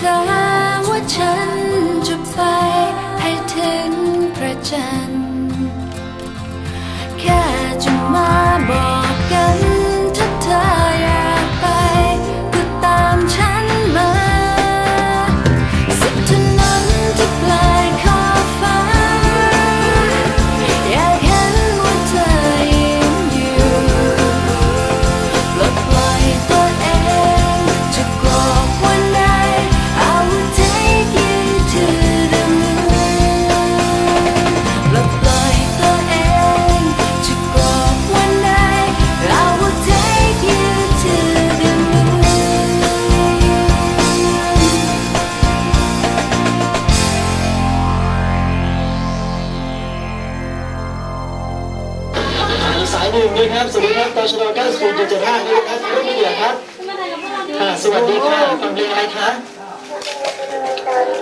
เธอว่าฉันจะไปให้ถึงพระจันทร์ นึ่งนะครับ สวัสดีครับตชด90.75นี่นะครับรุ่นเดียครับอ่าสวัสดีค่ะฟังเพลงอะไรคะ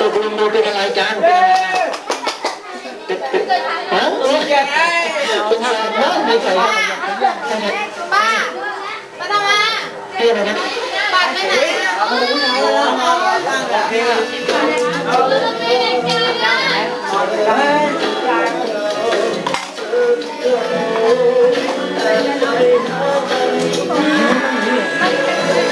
ตกลงเราเป็นอะไรกันเป็นเป็นเป็นฮะเป็นอะไรนะไม่ใช่ป้าป้าทำไมให้อะไรนะป้าไปไหนอะไม่ได้กิน อะน้องไหนได้ยัง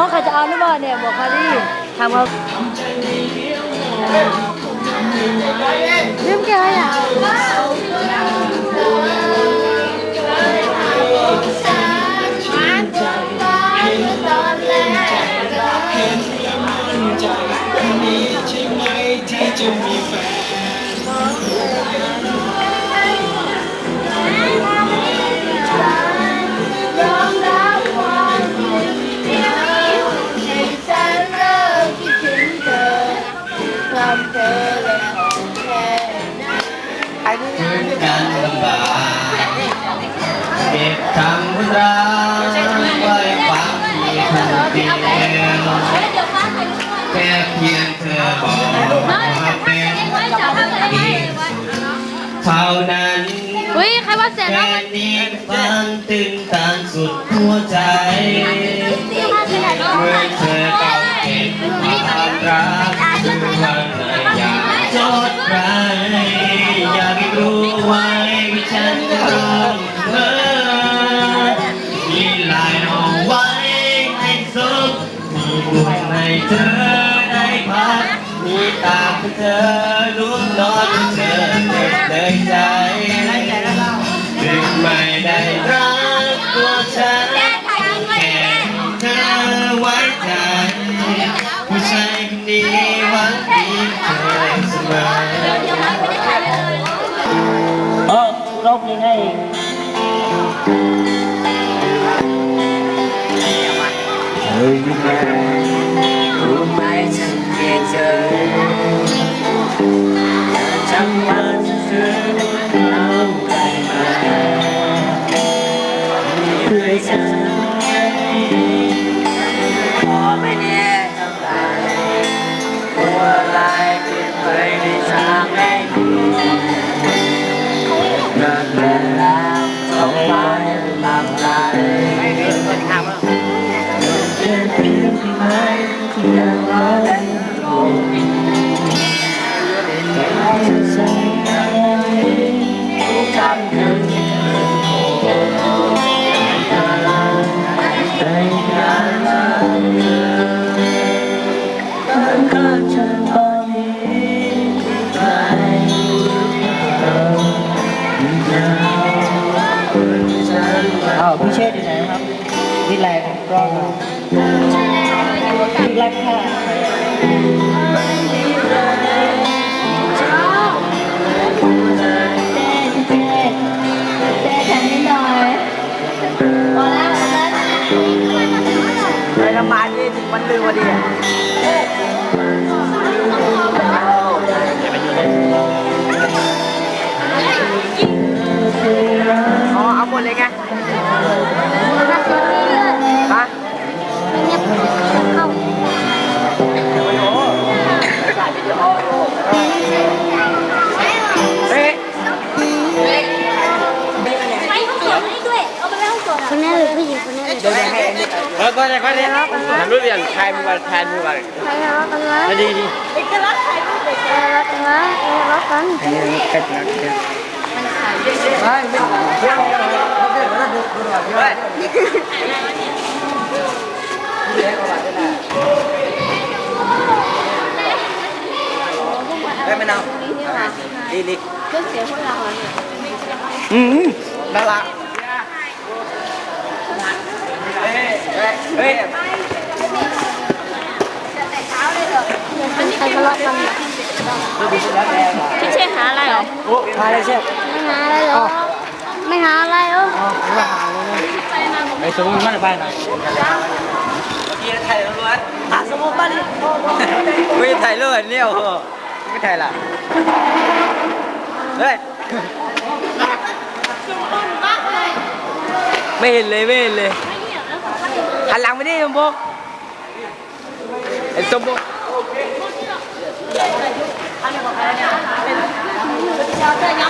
องเขาจะเอาหรือเปล่าเนี่ยบอกเขาดิถามเขาลืมแกอะกัน เก็บคำรักไว้ฝังที่ทุกเตียงแค่เพียงเธอบอกว่าเป็นอีกเท่านั้นอุ้ยใครว่าเสร็จแล้วแค่นี้ฟังตื่นตันสุดหัวใจเมื่อเธอต้องเห็นความรักวันไหนอยากจดใครอยากรู้ไว้ว่าฉันรักเธอ เธอได้พักมีตาเธอลุ้นนอนเธอเด็ดเลยใจถึงไม่ได้รักตัวฉันแค่เธอไว้ใจผู้ชายคนนี้หวังดีเธอเสมอเออรอบนี้ให้ยไหมรู้ไหมฉัน เกลียดเธอจำวันเธอเอาไปมาเพื่อฉัน เชษอยู่ไหนครับนี่แรงกล้อง คนนี้เลยเดี๋ยวจะให้อันนี้เออก็ได้ก็ได้ทำรูปอย่างใครมือมาแทนมือมาใครทะเลาะกันวะดีดีใครทะเลาะกันวะใครทะเลาะกันอันนี้เป็ดนะเดี๋ยวไม่ไม่เที่ยวเฮ้ยเฮ้ยไม่เอาดีดีเครื่องเสียงพวกเราเหรอเนี่ยอืมน่ารักเฮ้ย เฮ้ยเฮ้ยใครทะเลาะกันเนี่ยพี่เชษหาอะไรเหรอโอ้มาเลยเชฟไม่หาอะไรเหรอไม่หาอะไรเหรอไอ้สมุนมันไปไหน่อยกี่ถ่ายรูปอะสมุนบ้านไม่ถ่ายรูปเนี่ยโอ้ไม่ถ่ายละเฮ้ยไม่เห็นเลยไม่เห็นเลย หันห